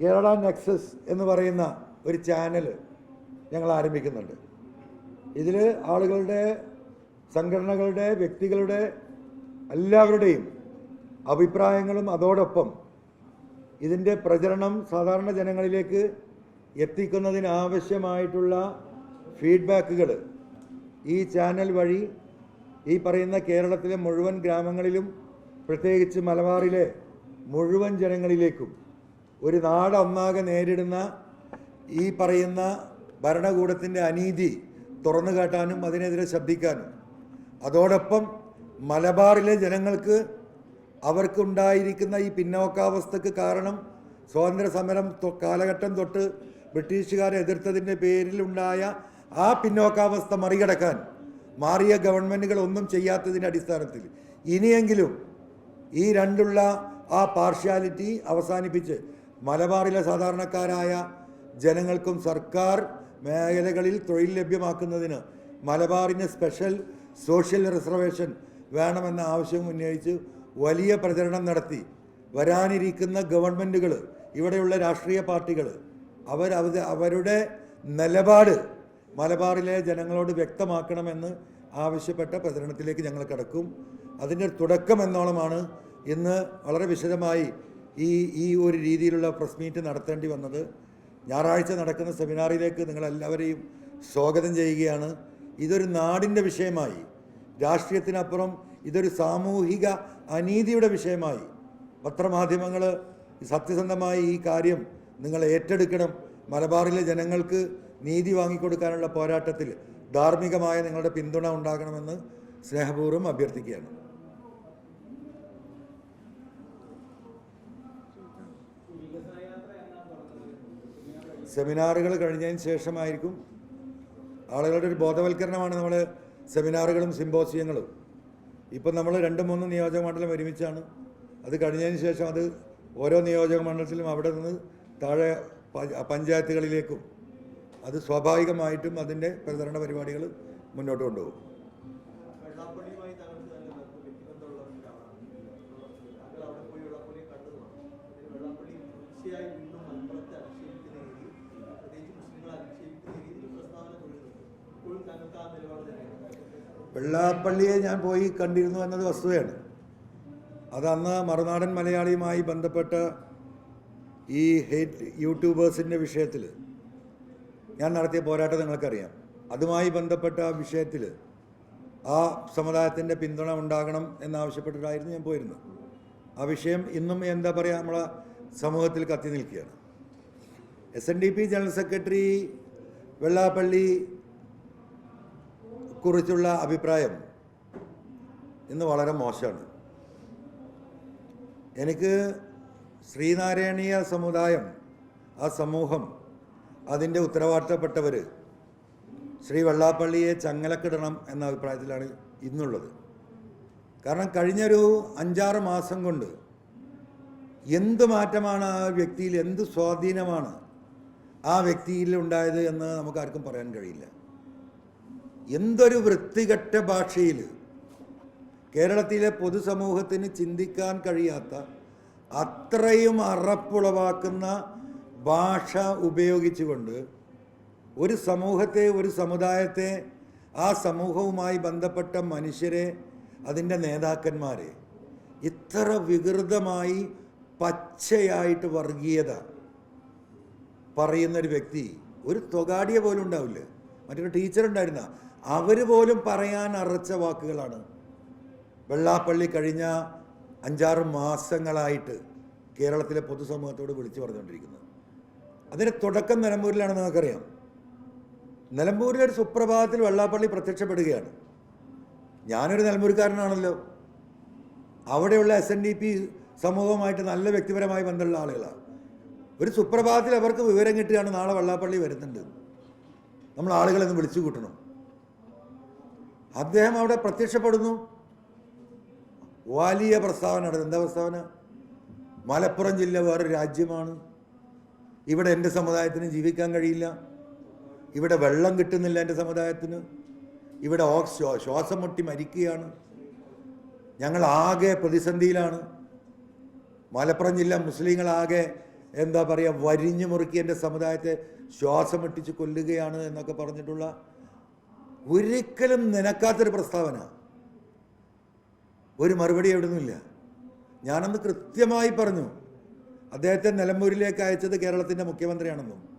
Kerala Nexus എന്ന് പറയുന്ന ഒരു ചാനൽ ഞങ്ങൾ ആരംഭിക്കുന്നുണ്ട്. ഇതിൽ ആളുകളുടെ സംഘടനകളുടെ വ്യക്തികളുടെ എല്ലാവരുടെയും അഭിപ്രായങ്ങളും അതോടൊപ്പം ഇതിന്റെ പ്രചരണം സാധാരണ ജനങ്ങളിലേക്ക് എത്തിക്കുന്നതിനാവശ്യമായിട്ടുള്ള ഫീഡ്ബാക്കുകൾ ഈ ചാനൽ വഴി ഈ പറയുന്ന കേരളത്തിലെ മുഴുവൻ ഗ്രാമങ്ങളിലും പ്രത്യേകിച്ച് മലബാറിലെ മുഴുവൻ ജനങ്ങളിലേക്കും ഒരു നാട് ഒന്നാകെ നേരിടുന്ന ഈ പറയുന്ന ഭരണകൂടത്തിന്റെ അനീതി തുറന്നു കാട്ടാനും അതിനെതിരെ ശബ്ദിക്കാനും. അതോടൊപ്പം മലബാറിലെ ജനങ്ങൾക്ക് അവർക്കുണ്ടായിരിക്കുന്ന ഈ പിന്നോക്കാവസ്ഥക്ക് കാരണം സ്വാതന്ത്ര്യ സമരം കാലഘട്ടം തൊട്ട് ബ്രിട്ടീഷുകാരെ എതിർത്തതിന്റെ പേരിലുണ്ടായ ആ പിന്നോക്കാവസ്ഥ മറികടക്കാൻ മാറിയ ഗവൺമെന്റുകൾ ഒന്നും ചെയ്യാത്തതിന്റെ അടിസ്ഥാനത്തിൽ ഇനിയെങ്കിലും ഈ രണ്ടുള്ള ആ പാർഷ്യാലിറ്റി അവസാനിപ്പിച്ച് മലബാറിലെ സാധാരണക്കാരായ ജനങ്ങൾക്കും സർക്കാർ മേഖലകളിൽ തൊഴിൽ ലഭ്യമാക്കുന്നതിന് മലബാറിന് സ്പെഷ്യൽ സോഷ്യൽ റിസർവേഷൻ വേണമെന്ന ആവശ്യം ഉന്നയിച്ച് വലിയ പ്രചരണം നടത്തി. വരാനിരിക്കുന്ന ഗവൺമെന്റുകൾ ഇവിടെയുള്ള രാഷ്ട്രീയ പാർട്ടികൾ അവർ അവരുടെ നിലപാട് മലബാറിലെ ജനങ്ങളോട് വ്യക്തമാക്കണമെന്ന് ആവശ്യപ്പെട്ട പ്രചരണത്തിലേക്ക് ഞങ്ങൾ കടക്കും. അതിന്റെ തുടക്കം എന്നോളമാണ് ഇന്ന് വളരെ വിശദമായി ഈ ഈ ഒരു രീതിയിലുള്ള പ്രസ് മീറ്റ് നടത്തേണ്ടി വന്നത് ഞായറാഴ്ച നടക്കുന്ന സെമിനാറിലേക്ക് നിങ്ങളെല്ലാവരെയും സ്വാഗതം ചെയ്യുകയാണ്. ഇതൊരു നാടിന്റെ വിഷയമായി. രാഷ്ട്രീയത്തിനപ്പുറം ഇതൊരു സാമൂഹിക അനീതിയുടെ വിഷയമായി. പത്രമാധ്യമങ്ങൾ സത്യസന്ധമായി ഈ കാര്യം നിങ്ങൾ ഏറ്റെടുക്കണം. മലബാറിലെ ജനങ്ങൾക്ക് നീതി വാങ്ങിക്കൊടുക്കാനുള്ള പോരാട്ടത്തിൽ ധാർമ്മികമായ നിങ്ങളുടെ പിന്തുണ ഉണ്ടാകണമെന്ന് സ്നേഹപൂർവം അഭ്യർത്ഥിക്കുകയാണ്. സെമിനാറുകൾ കഴിഞ്ഞതിന് ശേഷമായിരിക്കും ആളുകളുടെ ഒരു ബോധവൽക്കരണമാണ് നമ്മൾ സെമിനാറുകളും സിമ്പോസിയങ്ങളും. ഇപ്പം നമ്മൾ രണ്ട് മൂന്ന് നിയോജക മണ്ഡലം ഒരുമിച്ചാണ്. അത് കഴിഞ്ഞതിന് ശേഷം അത് ഓരോ നിയോജക മണ്ഡലത്തിലും അവിടെ നിന്ന് താഴെ പഞ്ചായത്തുകളിലേക്കും അത് സ്വാഭാവികമായിട്ടും അതിന്റെ പ്രചരണ പരിപാടികൾ മുന്നോട്ട് കൊണ്ടുപോകും. വെള്ളാപ്പള്ളിയുമായി വെള്ളാപ്പള്ളിയെ ഞാൻ പോയി കണ്ടിരുന്നു എന്നത് വസ്തുതയാണ്. അത് അന്ന് മറുനാടൻ മലയാളിയുമായി ബന്ധപ്പെട്ട ഈ ഹേറ്റ് യൂട്യൂബേഴ്സിന്റെ വിഷയത്തിൽ ഞാൻ നടത്തിയ പോരാട്ടം നിങ്ങൾക്കറിയാം. അതുമായി ബന്ധപ്പെട്ട ആ വിഷയത്തിൽ ആ സമുദായത്തിന്റെ പിന്തുണ ഉണ്ടാകണം എന്നാവശ്യപ്പെട്ടിട്ടായിരുന്നു ഞാൻ പോയിരുന്നത്. ആ വിഷയം ഇന്നും എന്താ പറയുക നമ്മളെ സമൂഹത്തിൽ കത്തി നിൽക്കുകയാണ്. S N D P general secretary Vellappally കുറിച്ചുള്ള അഭിപ്രായം ഇന്ന് വളരെ മോശമാണ്. എനിക്ക് ശ്രീനാരായണീയ സമുദായം ആ സമൂഹം അതിന്റെ ഉത്തരവാദിത്തപ്പെട്ടവർ ശ്രീ വെള്ളാപ്പള്ളിയെ ചങ്ങലക്കിടണം എന്ന അഭിപ്രായത്തിലാണ് ഇന്നുള്ളത്. കാരണം കഴിഞ്ഞൊരു അഞ്ചാറ് മാസം കൊണ്ട് എന്ത് മാറ്റമാണ് ആ വ്യക്തിയിൽ എന്ത് സ്വാധീനമാണ് ആ വ്യക്തിയിൽ ഉണ്ടായത് എന്ന് നമുക്ക് ആർക്കും പറയാൻ കഴിയില്ല. എന്തൊരു വൃത്തികെട്ട ഭാഷയിൽ കേരളത്തിലെ പൊതുസമൂഹത്തിന് ചിന്തിക്കാൻ കഴിയാത്ത അത്രയും അറപ്പുളവാക്കുന്ന ഭാഷ ഉപയോഗിച്ചുകൊണ്ട് ഒരു സമൂഹത്തെ ഒരു സമുദായത്തെ ആ സമൂഹവുമായി ബന്ധപ്പെട്ട മനുഷ്യരെ അതിന്റെ നേതാക്കന്മാരെ ഇത്ര വികൃതമായി പച്ചയായിട്ട് വർഗീയത പറയുന്നൊരു വ്യക്തി ഒരു തൊകാടിയെ പോലും ഉണ്ടാവില്ല. മറ്റൊരു ടീച്ചർ ഉണ്ടായിരുന്ന അവർ പോലും പറയാൻ അറച്ച വാക്കുകളാണ്. വെള്ളാപ്പള്ളി കഴിഞ്ഞ അഞ്ചാറ് മാസങ്ങളായിട്ട് കേരളത്തിലെ പൊതുസമൂഹത്തോട് വിളിച്ചു പറഞ്ഞുകൊണ്ടിരിക്കുന്നത്. അതിന്റെ തുടക്കം നിലമ്പൂരിലാണെന്ന് നമുക്കറിയാം നിലമ്പൂരിലെ ഒരു സുപ്രഭാതത്തിൽ വെള്ളാപ്പള്ളി പ്രത്യക്ഷപ്പെടുകയാണ്. ഞാനൊരു നിലമ്പൂർക്കാരനാണല്ലോ അവിടെയുള്ള എസ് എൻ ഡി പി സമൂഹവുമായിട്ട് നല്ല വ്യക്തിപരമായി ബന്ധമുള്ള ആളുകളാണ്. ഒരു സുപ്രഭാതത്തിൽ അവർക്ക് വിവരം കിട്ടുകയാണ് നാളെ വെള്ളാപ്പള്ളി വരുന്നുണ്ട്. നമ്മൾ ആളുകളെന്ന് വിളിച്ചു കൂട്ടണം. അദ്ദേഹം അവിടെ പ്രത്യക്ഷപ്പെടുന്നു. വലിയ പ്രസ്താവന നടത്തും എന്താ പ്രസ്താവന? മലപ്പുറം ജില്ല വേറെ രാജ്യമാണ്. ഇവിടെ എന്റെ സമുദായത്തിന് ജീവിക്കാൻ കഴിയില്ല. ഇവിടെ വെള്ളം കിട്ടുന്നില്ല എന്റെ സമുദായത്തിന്. ഇവിടെ ശ്വാസം മുട്ടി മരിക്കുകയാണ്. ഞങ്ങൾ ആകെ പ്രതിസന്ധിയിലാണ്. മലപ്പുറം ജില്ല മുസ്ലിങ്ങളാകെ എന്താ പറയുക വരിഞ്ഞു മുറുക്കി എന്റെ സമുദായത്തെ ശ്വാസം മുട്ടിച്ച് കൊല്ലുകയാണ് എന്നൊക്കെ പറഞ്ഞിട്ടുള്ള ഒരിക്കലും നിനക്കാത്തൊരു പ്രസ്താവന. ഒരു മറുപടി എവിടുന്നില്ല ഞാനന്ന് കൃത്യമായി പറഞ്ഞു അദ്ദേഹത്തെ നിലമ്പൂരിലേക്ക് അയച്ചത് കേരളത്തിന്റെ മുഖ്യമന്ത്രിയാണെന്നും.